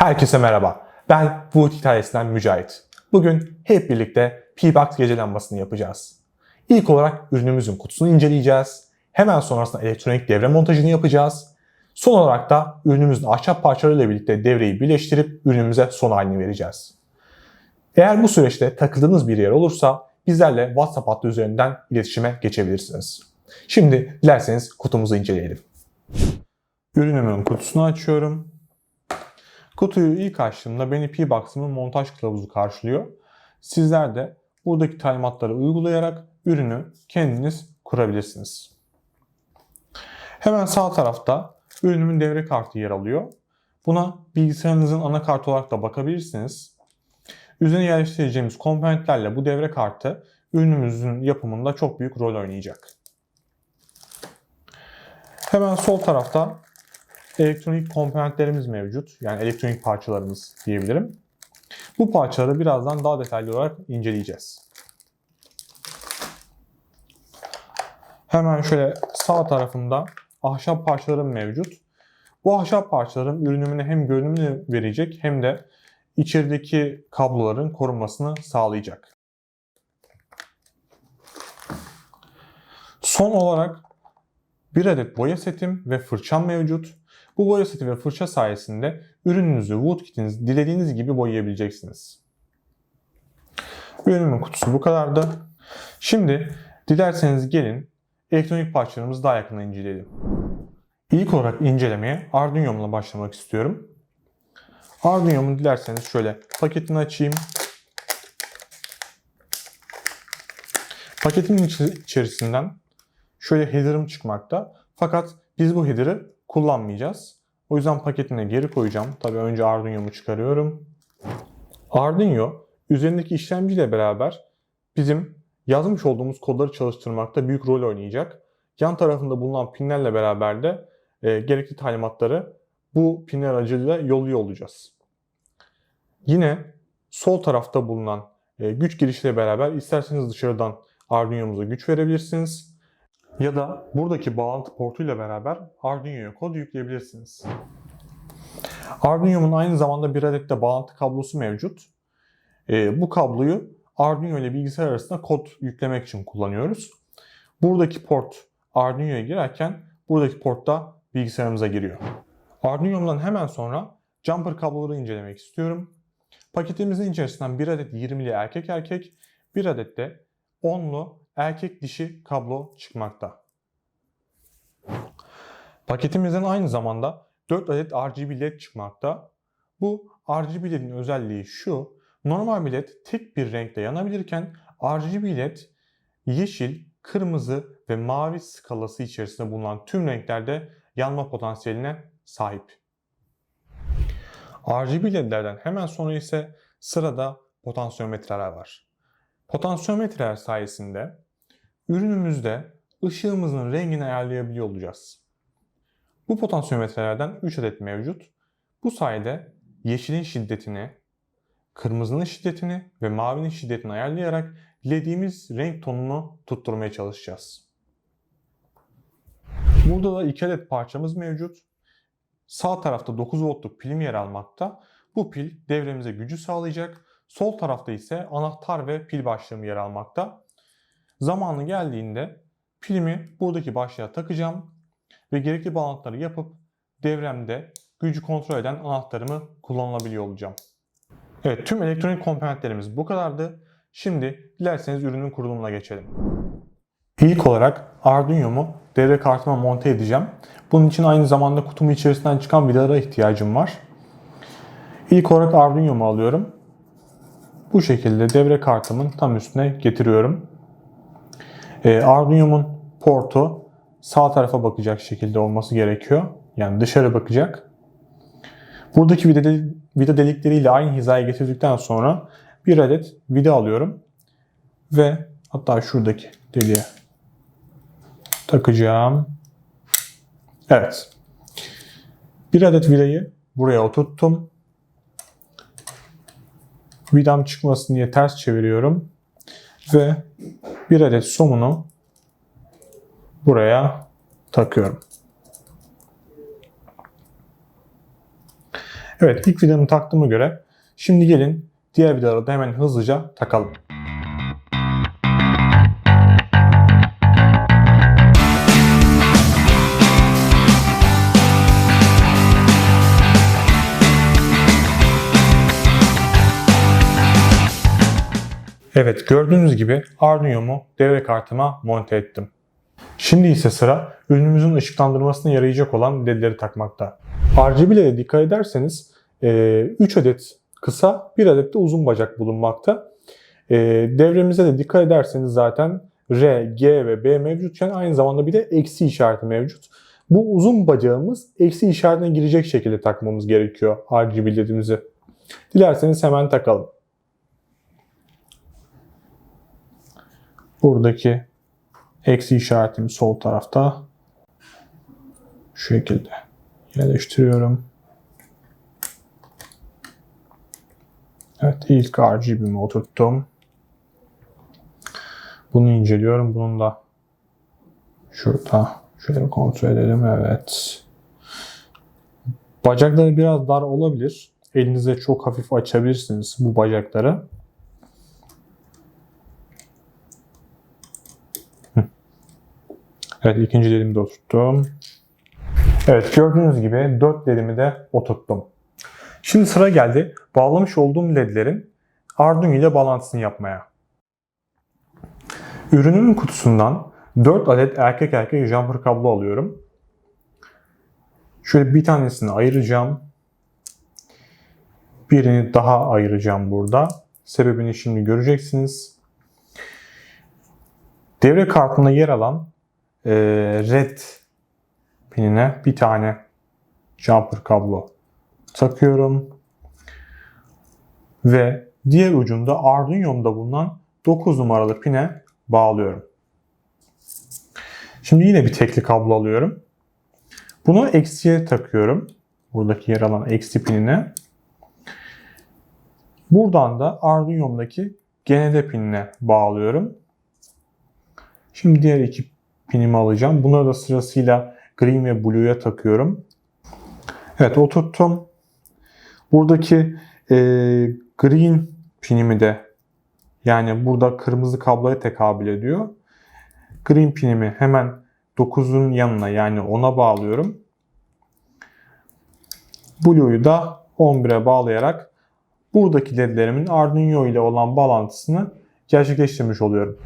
Herkese merhaba. Ben Wood hikayesinden Mücahit. Bugün hep birlikte P-Box gece yapacağız. İlk olarak ürünümüzün kutusunu inceleyeceğiz. Hemen sonrasında elektronik devre montajını yapacağız. Son olarak da ürünümüzün ahşap parçalarıyla birlikte devreyi birleştirip ürünümüze son halini vereceğiz. Eğer bu süreçte takıldığınız bir yer olursa bizlerle WhatsApp hattı üzerinden iletişime geçebilirsiniz. Şimdi dilerseniz kutumuzu inceleyelim. Ürünümün kutusunu açıyorum. Kutuyu ilk açtığımda beni P-Box'ımın montaj kılavuzu karşılıyor. Sizler de buradaki talimatları uygulayarak ürünü kendiniz kurabilirsiniz. Hemen sağ tarafta ürünümün devre kartı yer alıyor. Buna bilgisayarınızın anakartı olarak da bakabilirsiniz. Üzerine yerleştireceğimiz komponentlerle bu devre kartı ürünümüzün yapımında çok büyük rol oynayacak. Hemen sol tarafta elektronik komponentlerimiz mevcut. Yani elektronik parçalarımız diyebilirim. Bu parçaları birazdan daha detaylı olarak inceleyeceğiz. Hemen şöyle sağ tarafında ahşap parçalarım mevcut. Bu ahşap parçalarım ürünümüne hem görünümünü verecek hem de içerideki kabloların korunmasını sağlayacak. Son olarak bir adet boya setim ve fırçam mevcut. Bu boya seti ve fırça sayesinde ürününüzü Woodkit'iniz dilediğiniz gibi boyayabileceksiniz. Ürünümün kutusu bu kadardı. Şimdi dilerseniz gelin elektronik parçalarımızı daha yakından inceleyelim. İlk olarak incelemeye Arduino'mla başlamak istiyorum. Arduino'mu dilerseniz şöyle paketini açayım. Paketimin içerisinden şöyle header'ım çıkmakta. Fakat biz bu header'ı kullanmayacağız. O yüzden paketine geri koyacağım. Tabii önce Arduino'mu çıkarıyorum. Arduino üzerindeki işlemciyle beraber bizim yazmış olduğumuz kodları çalıştırmakta büyük rol oynayacak. Yan tarafında bulunan pinlerle beraber de e, gerekli talimatları bu pinler aracılığıyla yolluyor olacağız. Yine sol tarafta bulunan e, güç girişiyle beraber isterseniz dışarıdan Arduino'muza güç verebilirsiniz. Ya da buradaki bağlantı portuyla beraber Arduino'ya kod yükleyebilirsiniz. Arduino'nun aynı zamanda bir adet de bağlantı kablosu mevcut. E, bu kabloyu Arduino ile bilgisayar arasında kod yüklemek için kullanıyoruz. Buradaki port Arduino'ya girerken buradaki port da bilgisayarımıza giriyor. Arduino'dan hemen sonra jumper kabloları incelemek istiyorum. Paketimizin içerisinden bir adet 20'li erkek erkek, bir adet de 10'lu erkek dişi kablo çıkmakta. Paketimizin aynı zamanda 4 adet RGB led çıkmakta. Bu RGB ledin özelliği şu. Normal bir led tek bir renkte yanabilirken RGB led yeşil, kırmızı ve mavi skalası içerisinde bulunan tüm renklerde yanma potansiyeline sahip. RGB ledlerden hemen sonra ise sırada potansiyometreler var. Potansiyometreler sayesinde ürünümüzde ışığımızın rengini ayarlayabiliyor olacağız. Bu potansiyometrelerden 3 adet mevcut. Bu sayede yeşilin şiddetini, kırmızının şiddetini ve mavinin şiddetini ayarlayarak dilediğimiz renk tonunu tutturmaya çalışacağız. Burada da 2 adet parçamız mevcut. Sağ tarafta 9 voltluk pilim yer almakta. Bu pil devremize gücü sağlayacak. Sol tarafta ise anahtar ve pil başlığım yer almakta. Zamanı geldiğinde pilimi buradaki başlığa takacağım ve gerekli bağlantıları yapıp devremde gücü kontrol eden anahtarımı kullanılabiliyor olacağım. Evet tüm elektronik komponentlerimiz bu kadardı. Şimdi dilerseniz ürünün kurulumuna geçelim. İlk olarak Arduino'mu devre kartıma monte edeceğim. Bunun için aynı zamanda kutumun içerisinden çıkan vidalara ihtiyacım var. İlk olarak Arduino'mu alıyorum. Bu şekilde devre kartımın tam üstüne getiriyorum. Ee, Arduino'mun portu sağ tarafa bakacak şekilde olması gerekiyor. Yani dışarı bakacak. Buradaki vida, de, vida delikleriyle aynı hizaya getirdikten sonra bir adet vida alıyorum. Ve hatta şuradaki deliğe takacağım. Evet. Bir adet vidayı buraya oturttum. Vidam çıkmasın diye ters çeviriyorum. Ve bir adet somunu buraya takıyorum. Evet ilk vidanı taktığıma göre şimdi gelin diğer vidaları da hemen hızlıca takalım. Evet gördüğünüz gibi Arduino'mu devre kartıma monte ettim. Şimdi ise sıra ürünümüzün ışıklandırmasına yarayacak olan ledleri takmakta. RGB'lere dikkat ederseniz 3 adet kısa, 1 adet de uzun bacak bulunmakta. E, devremize de dikkat ederseniz zaten R, G ve B mevcutken aynı zamanda bir de eksi işareti mevcut. Bu uzun bacağımız eksi işaretine girecek şekilde takmamız gerekiyor RGB ledimizi. Dilerseniz hemen takalım. Buradaki eksi işaretim sol tarafta. Şu şekilde yerleştiriyorum. Evet ilk RGB'mi oturttum. Bunu inceliyorum. Bunun da şurada şöyle kontrol edelim. Evet. Bacakları biraz dar olabilir. Elinize çok hafif açabilirsiniz bu bacakları. Evet ikinci ledimi de oturttum. Evet gördüğünüz gibi 4 ledimi de oturttum. Şimdi sıra geldi bağlamış olduğum ledlerin Arduino ile bağlantısını yapmaya. Ürünümün kutusundan 4 adet erkek erkek jumper kablo alıyorum. Şöyle bir tanesini ayıracağım. Birini daha ayıracağım burada. Sebebini şimdi göreceksiniz. Devre kartında yer alan e, red pinine bir tane jumper kablo takıyorum. Ve diğer ucunda Arduino'mda bulunan 9 numaralı pine bağlıyorum. Şimdi yine bir tekli kablo alıyorum. Bunu eksiye takıyorum. Buradaki yer alan eksi pinine. Buradan da Arduino'mdaki GND pinine bağlıyorum. Şimdi diğer iki pinimi alacağım. Bunları da sırasıyla green ve blue'ya takıyorum. Evet oturttum. Buradaki e, green pinimi de yani burada kırmızı kabloya tekabül ediyor. Green pinimi hemen 9'un yanına yani 10'a bağlıyorum. Blue'yu da 11'e bağlayarak buradaki ledlerimin Arduino ile olan bağlantısını gerçekleştirmiş oluyorum.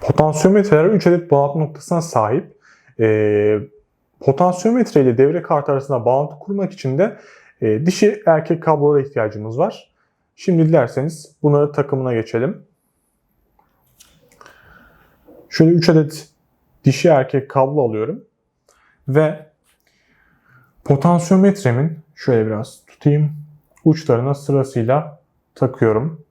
Potansiyometreler 3 adet bağlantı noktasına sahip. E, potansiyometre ile devre kartı arasında bağlantı kurmak için de e, dişi erkek kablolara ihtiyacımız var. Şimdi dilerseniz bunları takımına geçelim. Şöyle 3 adet dişi erkek kablo alıyorum. Ve potansiyometremin şöyle biraz tutayım. Uçlarına sırasıyla takıyorum.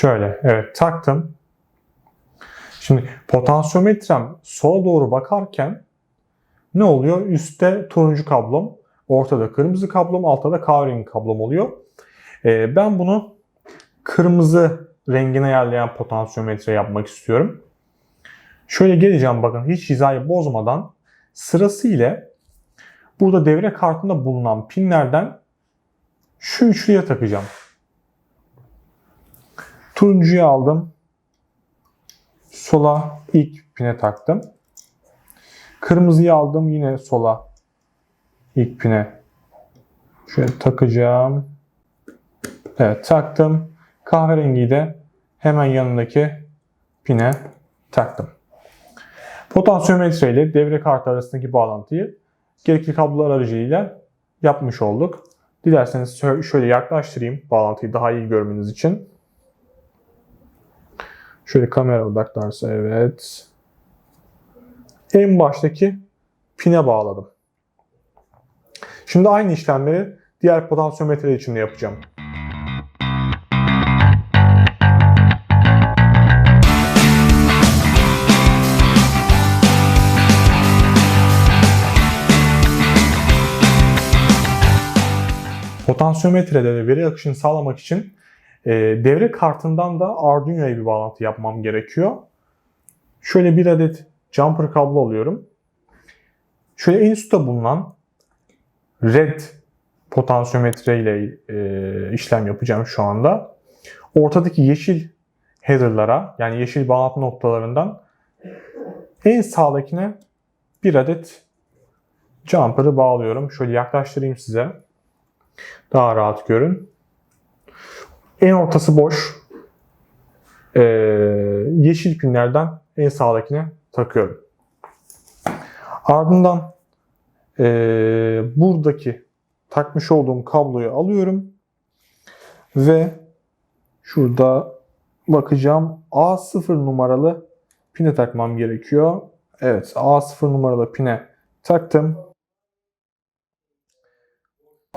Şöyle evet taktım. Şimdi potansiyometrem sola doğru bakarken ne oluyor? Üstte turuncu kablom, ortada kırmızı kablom, altta da kahverengi kablom oluyor. Ee, ben bunu kırmızı rengine ayarlayan potansiyometre yapmak istiyorum. Şöyle geleceğim bakın hiç hizayı bozmadan sırasıyla burada devre kartında bulunan pinlerden şu üçlüye takacağım. Turuncuyu aldım. Sola ilk pine taktım. Kırmızıyı aldım yine sola ilk pine. Şöyle takacağım. Evet taktım. Kahverengiyi de hemen yanındaki pine taktım. Potansiyometre ile devre kartı arasındaki bağlantıyı gerekli kablolar aracılığıyla yapmış olduk. Dilerseniz şöyle yaklaştırayım bağlantıyı daha iyi görmeniz için. Şöyle kamera odaklarsa evet. En baştaki pine bağladım. Şimdi aynı işlemleri diğer potansiyometreler için de yapacağım. Potansiyometrede de veri akışını sağlamak için e, devre kartından da Arduino'ya bir bağlantı yapmam gerekiyor. Şöyle bir adet jumper kablo alıyorum. Şöyle en üstte bulunan red potansiyometre ile e, işlem yapacağım şu anda. Ortadaki yeşil header'lara yani yeşil bağlantı noktalarından en sağdakine bir adet jumper'ı bağlıyorum. Şöyle yaklaştırayım size. Daha rahat görün. En ortası boş. Ee, yeşil pinlerden en sağdakine takıyorum. Ardından ee, buradaki takmış olduğum kabloyu alıyorum ve şurada bakacağım A0 numaralı pine takmam gerekiyor. Evet A0 numaralı pine taktım.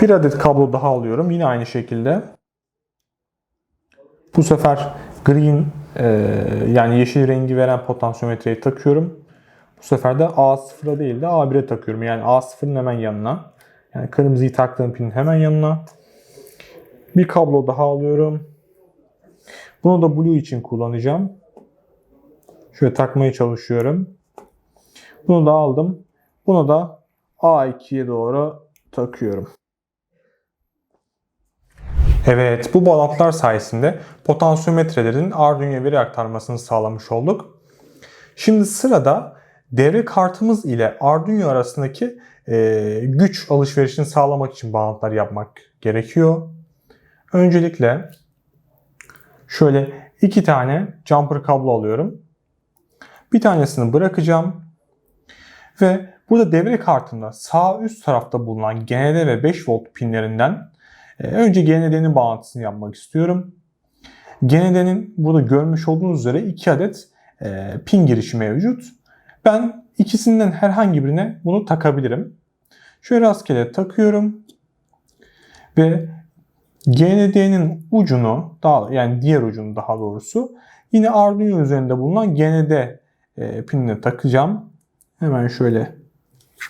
Bir adet kablo daha alıyorum. Yine aynı şekilde. Bu sefer green e, yani yeşil rengi veren potansiyometreyi takıyorum. Bu sefer de A0'a değil de A1'e takıyorum. Yani A0'ın hemen yanına. Yani kırmızıyı taktığım pinin hemen yanına. Bir kablo daha alıyorum. Bunu da blue için kullanacağım. Şöyle takmaya çalışıyorum. Bunu da aldım. Bunu da A2'ye doğru takıyorum. Evet, bu bağlantılar sayesinde potansiyometrelerin Arduino'ya veri aktarmasını sağlamış olduk. Şimdi sırada devre kartımız ile Arduino arasındaki e, güç alışverişini sağlamak için bağlantılar yapmak gerekiyor. Öncelikle şöyle iki tane jumper kablo alıyorum. Bir tanesini bırakacağım. Ve burada devre kartında sağ üst tarafta bulunan GND ve 5 volt pinlerinden önce GND'nin bağlantısını yapmak istiyorum. GND'nin burada görmüş olduğunuz üzere 2 adet e, pin girişi mevcut. Ben ikisinden herhangi birine bunu takabilirim. Şöyle rastgele takıyorum. Ve GND'nin ucunu, daha yani diğer ucunu daha doğrusu yine Arduino üzerinde bulunan GND e, pinine takacağım. Hemen şöyle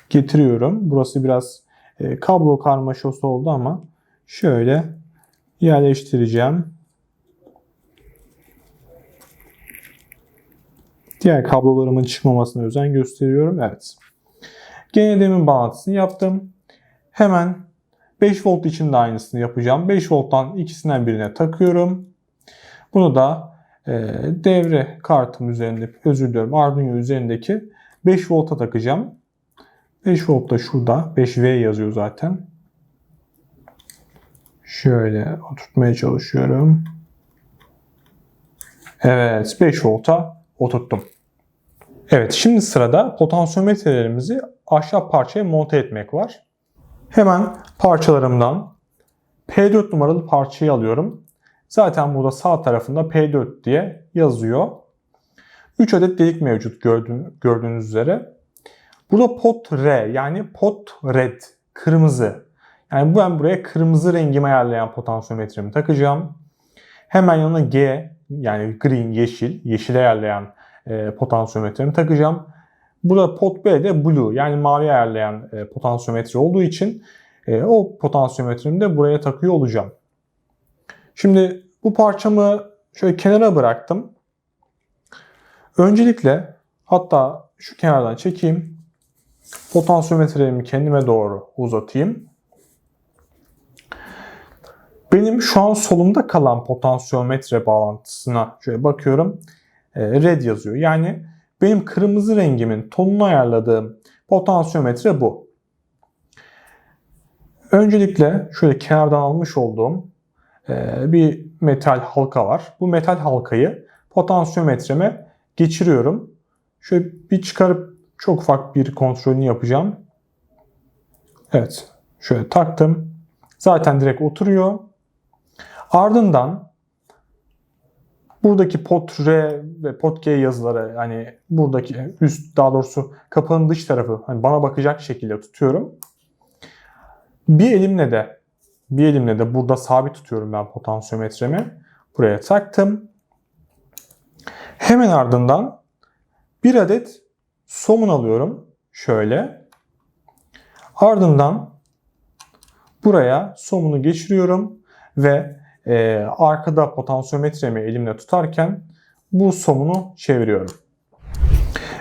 getiriyorum. Burası biraz e, kablo karmaşası oldu ama şöyle yerleştireceğim. Diğer kablolarımın çıkmamasına özen gösteriyorum. Evet. GND'min bağlantısını yaptım. Hemen 5 volt için de aynısını yapacağım. 5 volttan ikisinden birine takıyorum. Bunu da e, devre kartım üzerinde, özür diliyorum Arduino üzerindeki 5 volta takacağım. 5 volt da şurada. 5V yazıyor zaten. Şöyle oturtmaya çalışıyorum. Evet 5 volta oturttum. Evet şimdi sırada potansiyometrelerimizi ahşap parçaya monte etmek var. Hemen parçalarımdan P4 numaralı parçayı alıyorum. Zaten burada sağ tarafında P4 diye yazıyor. 3 adet delik mevcut gördüğünüz üzere. Burada pot R yani pot red kırmızı. Yani ben buraya kırmızı rengimi ayarlayan potansiyometremi takacağım. Hemen yanına G yani green yeşil, yeşil ayarlayan e, potansiyometremi takacağım. Burada pot B de blue yani mavi ayarlayan e, potansiyometre olduğu için e, o potansiyometremi de buraya takıyor olacağım. Şimdi bu parçamı şöyle kenara bıraktım. Öncelikle hatta şu kenardan çekeyim. Potansiyometrelerimi kendime doğru uzatayım. Benim şu an solumda kalan potansiyometre bağlantısına şöyle bakıyorum. E, red yazıyor. Yani benim kırmızı rengimin tonunu ayarladığım potansiyometre bu. Öncelikle şöyle kenardan almış olduğum e, bir metal halka var. Bu metal halkayı potansiyometreme geçiriyorum. Şöyle bir çıkarıp çok ufak bir kontrolünü yapacağım. Evet. Şöyle taktım. Zaten direkt oturuyor. Ardından buradaki pot R ve pot G yazıları hani buradaki üst daha doğrusu kapağın dış tarafı hani bana bakacak şekilde tutuyorum. Bir elimle de bir elimle de burada sabit tutuyorum ben potansiyometremi. Buraya taktım. Hemen ardından bir adet somun alıyorum. Şöyle. Ardından buraya somunu geçiriyorum ve e, arkada potansiyometremi elimle tutarken bu somunu çeviriyorum.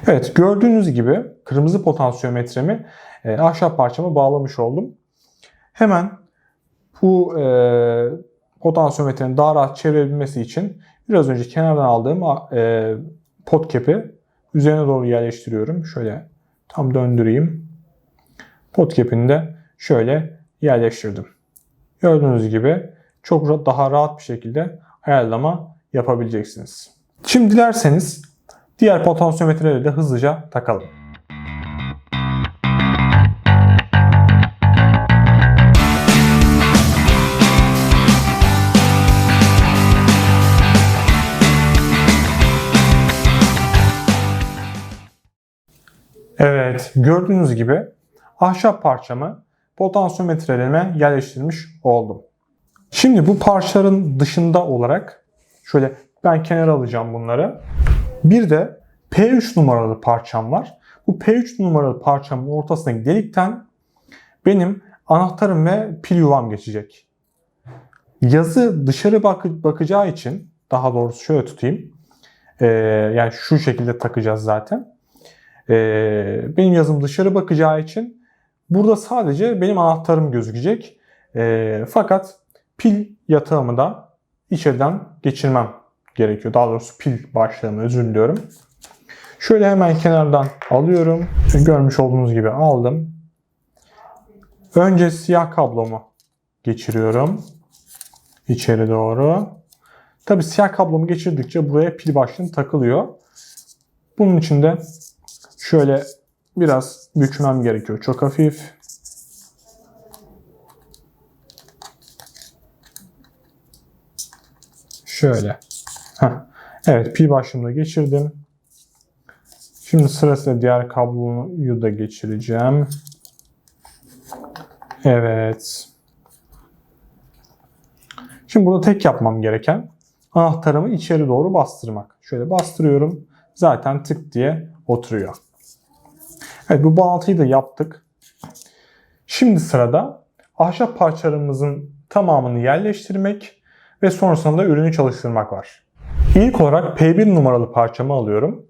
Evet gördüğünüz gibi kırmızı potansiyometremi e, ahşap parçama bağlamış oldum. Hemen bu e, potansiyometrenin daha rahat çevirebilmesi için biraz önce kenardan aldığım e, pot kepi üzerine doğru yerleştiriyorum. Şöyle tam döndüreyim. Pot kepini de şöyle yerleştirdim. Gördüğünüz gibi çok daha rahat bir şekilde ayarlama yapabileceksiniz. Şimdi dilerseniz diğer potansiyometreleri de hızlıca takalım. Evet, gördüğünüz gibi ahşap parçamı potansiyometrelerime yerleştirmiş oldum. Şimdi bu parçaların dışında olarak şöyle ben kenara alacağım bunları. Bir de P3 numaralı parçam var. Bu P3 numaralı parçamın ortasındaki delikten benim anahtarım ve pil yuvam geçecek. Yazı dışarı bak bakacağı için daha doğrusu şöyle tutayım. Ee, yani şu şekilde takacağız zaten. Ee, benim yazım dışarı bakacağı için burada sadece benim anahtarım gözükecek. Ee, fakat pil yatağımı da içeriden geçirmem gerekiyor. Daha doğrusu pil başlığımı özür diliyorum. Şöyle hemen kenardan alıyorum. Görmüş olduğunuz gibi aldım. Önce siyah kablomu geçiriyorum. içeri doğru. Tabi siyah kablomu geçirdikçe buraya pil başlığım takılıyor. Bunun için de şöyle biraz bükmem gerekiyor. Çok hafif. Şöyle. Heh. Evet pil başlığımı da geçirdim. Şimdi sırasıyla diğer kabloyu da geçireceğim. Evet. Şimdi burada tek yapmam gereken anahtarımı içeri doğru bastırmak. Şöyle bastırıyorum. Zaten tık diye oturuyor. Evet bu bağlantıyı da yaptık. Şimdi sırada ahşap parçalarımızın tamamını yerleştirmek ve sonrasında ürünü çalıştırmak var. İlk olarak P1 numaralı parçamı alıyorum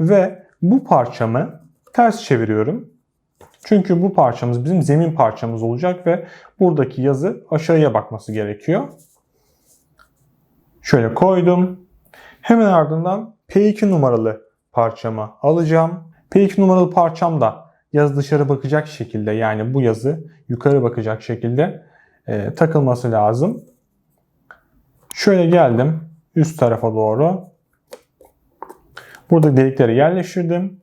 ve bu parçamı ters çeviriyorum. Çünkü bu parçamız bizim zemin parçamız olacak ve buradaki yazı aşağıya bakması gerekiyor. Şöyle koydum. Hemen ardından P2 numaralı parçamı alacağım. P2 numaralı parçam da yazı dışarı bakacak şekilde yani bu yazı yukarı bakacak şekilde e, takılması lazım. Şöyle geldim üst tarafa doğru. Burada delikleri yerleştirdim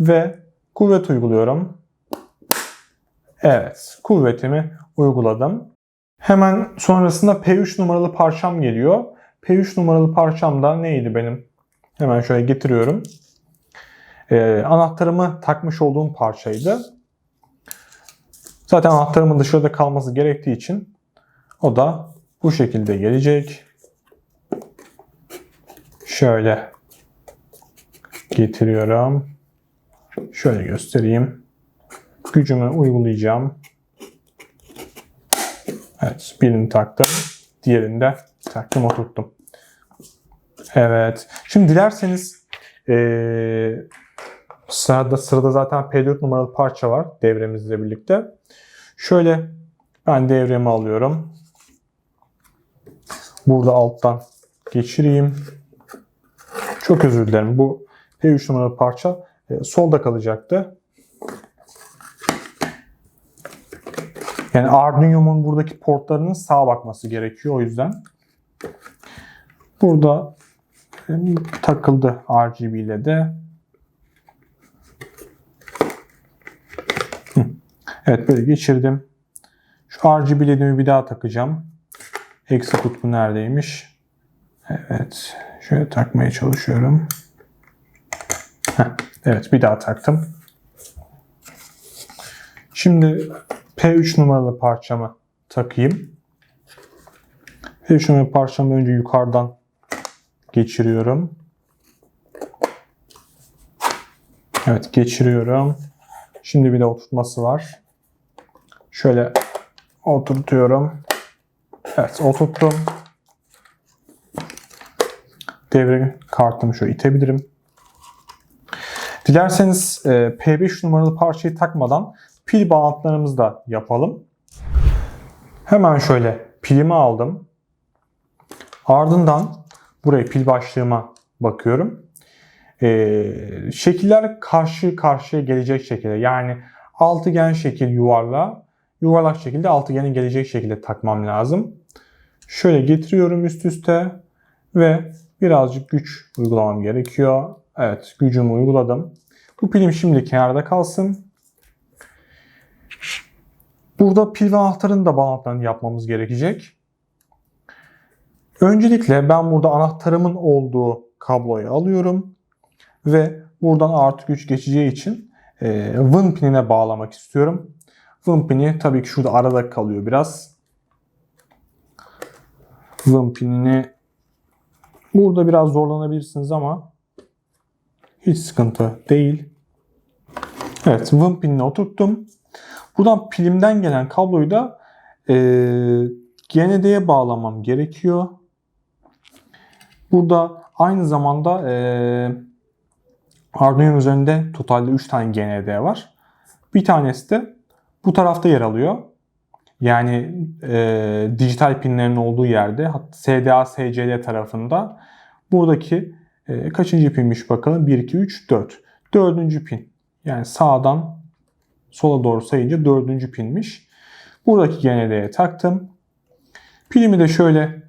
ve kuvvet uyguluyorum. Evet, kuvvetimi uyguladım. Hemen sonrasında P3 numaralı parçam geliyor. P3 numaralı parçam da neydi benim? Hemen şöyle getiriyorum. Ee, anahtarımı takmış olduğum parçaydı. Zaten anahtarımın dışarıda kalması gerektiği için o da bu şekilde gelecek. Şöyle getiriyorum. Şöyle göstereyim. Gücümü uygulayacağım. Evet, birini taktım. Diğerini de taktım, oturttum. Evet. Şimdi dilerseniz ee, sırada, sırada zaten P4 numaralı parça var devremizle birlikte. Şöyle ben devremi alıyorum. Burada alttan geçireyim. Çok özür dilerim. Bu P3 numaralı parça e, solda kalacaktı. Yani Arduino'nun buradaki portlarının sağa bakması gerekiyor o yüzden. Burada e, takıldı RGB ile de. Evet böyle geçirdim. Şu RGB ledimi bir daha takacağım. Eksi kutbu neredeymiş? Evet. Şöyle takmaya çalışıyorum. Heh, evet bir daha taktım. Şimdi P3 numaralı parçamı takayım. P3 numaralı parçamı önce yukarıdan geçiriyorum. Evet geçiriyorum. Şimdi bir de oturtması var. Şöyle oturtuyorum. Evet oturttum. Devre kartımı şöyle itebilirim. Dilerseniz e, P5 numaralı parçayı takmadan pil bağlantılarımızı da yapalım. Hemen şöyle pilimi aldım. Ardından buraya pil başlığıma bakıyorum. E, şekiller karşı karşıya gelecek şekilde yani altıgen şekil yuvarlağa, yuvarlak şekilde altıgenin gelecek şekilde takmam lazım. Şöyle getiriyorum üst üste ve birazcık güç uygulamam gerekiyor. Evet gücümü uyguladım. Bu pilim şimdi kenarda kalsın. Burada pil ve anahtarın da bağlantılarını yapmamız gerekecek. Öncelikle ben burada anahtarımın olduğu kabloyu alıyorum ve buradan artı güç geçeceği için e, Win pinine bağlamak istiyorum. Win pini tabii ki şurada arada kalıyor biraz. Win pinini burada biraz zorlanabilirsiniz ama hiç sıkıntı değil. Evet, Win pinine oturttum. Buradan pilimden gelen kabloyu da e, GND'ye bağlamam gerekiyor. Burada aynı zamanda e, Arduino üzerinde totalde 3 tane GND var. Bir tanesi de bu tarafta yer alıyor. Yani e, dijital pinlerin olduğu yerde SDA SCD tarafında buradaki e, kaçıncı pinmiş bakalım 1 2 3 4. Dördüncü pin. Yani sağdan sola doğru sayınca dördüncü pinmiş. Buradaki GND'ye taktım. Pilimi de şöyle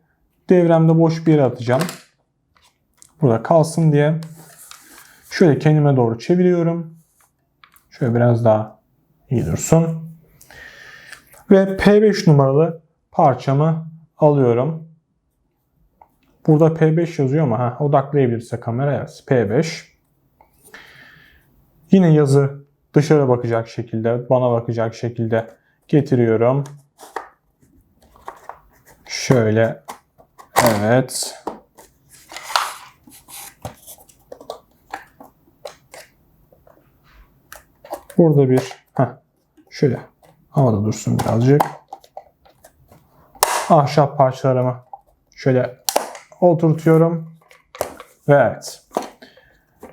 devremde boş bir yere atacağım. Burada kalsın diye. Şöyle kendime doğru çeviriyorum. Şöyle biraz daha iyi dursun. Ve P5 numaralı parçamı alıyorum. Burada P5 yazıyor ama ha, odaklayabilirse kamera evet P5. Yine yazı dışarı bakacak şekilde, bana bakacak şekilde getiriyorum. Şöyle evet. Burada bir heh, şöyle havada dursun birazcık. Ahşap parçalarımı şöyle oturtuyorum. Ve evet.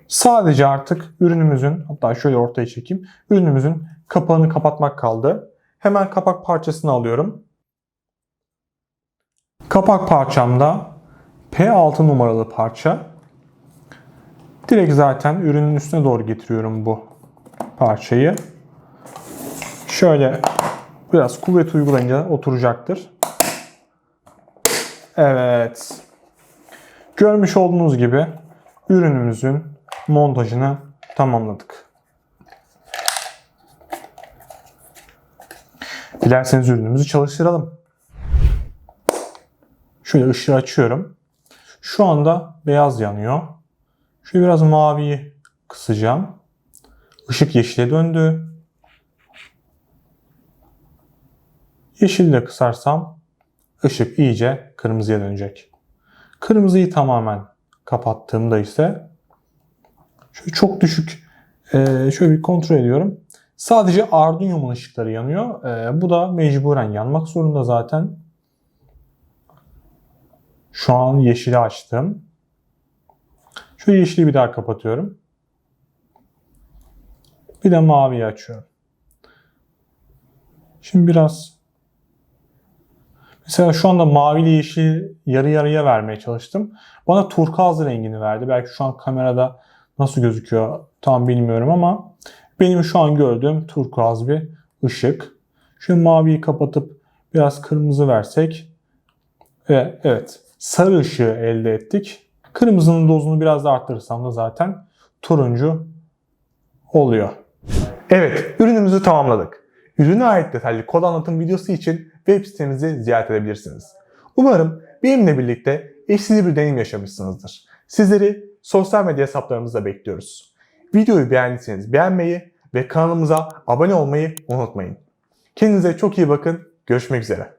Sadece artık ürünümüzün hatta şöyle ortaya çekeyim. Ürünümüzün kapağını kapatmak kaldı. Hemen kapak parçasını alıyorum. Kapak parçamda P6 numaralı parça. Direkt zaten ürünün üstüne doğru getiriyorum bu parçayı. Şöyle biraz kuvvet uygulayınca oturacaktır. Evet. Görmüş olduğunuz gibi ürünümüzün montajını tamamladık. Dilerseniz ürünümüzü çalıştıralım. Şöyle ışığı açıyorum. Şu anda beyaz yanıyor. Şöyle biraz maviyi kısacağım. Işık yeşile döndü. Yeşili de kısarsam ışık iyice kırmızıya dönecek. Kırmızıyı tamamen kapattığımda ise şöyle çok düşük e, şöyle bir kontrol ediyorum. Sadece Arduino'nun ışıkları yanıyor. E, bu da mecburen yanmak zorunda zaten. Şu an yeşili açtım. Şöyle yeşili bir daha kapatıyorum. Bir de maviyi açıyorum. Şimdi biraz Mesela şu anda mavi ile yeşil yarı yarıya vermeye çalıştım. Bana turkuaz rengini verdi. Belki şu an kamerada nasıl gözüküyor tam bilmiyorum ama benim şu an gördüğüm turkuaz bir ışık. Şu maviyi kapatıp biraz kırmızı versek ve evet sarı ışığı elde ettik. Kırmızının dozunu biraz da arttırırsam da zaten turuncu oluyor. Evet, ürünümüzü tamamladık. Ürüne ait detaylı kod anlatım videosu için web sitemizi ziyaret edebilirsiniz. Umarım benimle birlikte eşsiz bir deneyim yaşamışsınızdır. Sizleri sosyal medya hesaplarımızda bekliyoruz. Videoyu beğendiyseniz beğenmeyi ve kanalımıza abone olmayı unutmayın. Kendinize çok iyi bakın. Görüşmek üzere.